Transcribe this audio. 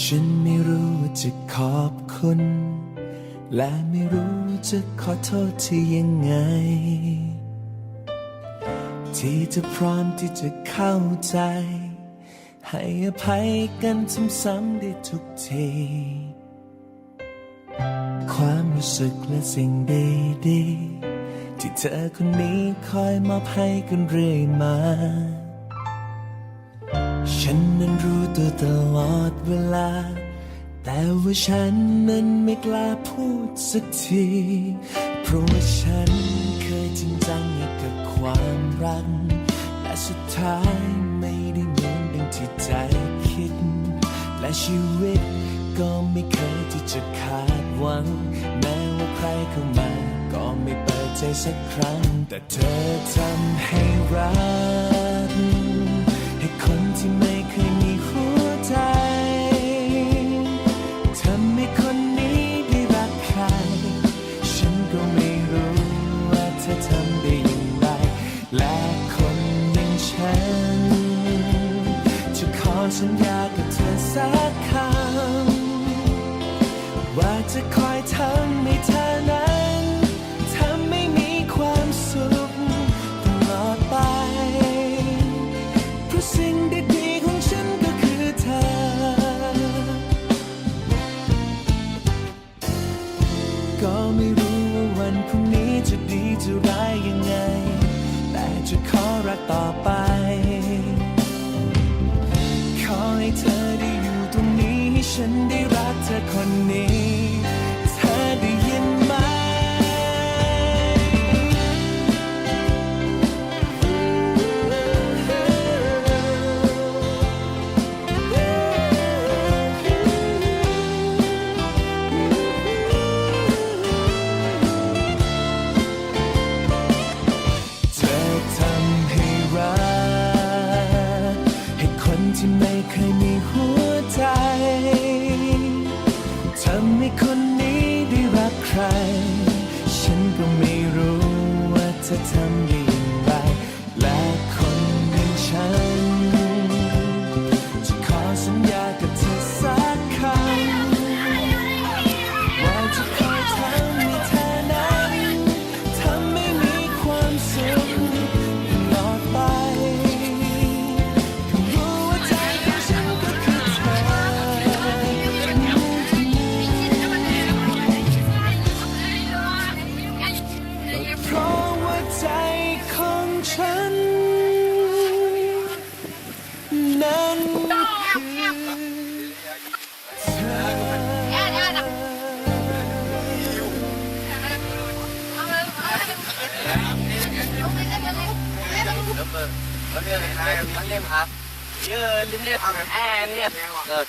ฉันไม่รู้จะขอบคุณ และไม่รู้จะขอโทษเธอยังไง ที่จะพร้อมที่จะเข้าใจ ให้อภัยกันซ้ำๆได้ทุกที ความรู้สึกและสิ่งดีๆที่เธอคนนี้คอยมอบให้กันเรื่อยมา ฉันนั้นรู้ตัวตลอดเวลา แต่ว่าฉันนั้นไม่กล้าพูดสักที เพราะว่าฉันเคยจริงจังกับความรักและสุดท้ายไม่ได้เหมือนดังที่ใจคิด และชีวิตก็ไม่เคยที่จะคาดหวัง แม้ว่าใครเข้ามาก็ไม่เปิดใจสักครั้ง แต่เธอทำให้รัก สัญญากับเธอสักคำว่าจะคอยทำให้เธอนั้นทำให้มีความสุขตลอดไป เพราะสิ่งดีๆของฉันก็คือเธอ ก็ไม่รู้ว่าวันพรุ่งนี้จะดีจะร้ายยังไง แต่จะขอรักต่อไป คนที่ไนั้นคือเธอมันเรียกอะไรมันเรียกครับเยอะลิ้นเรียกแอนเรียกเออ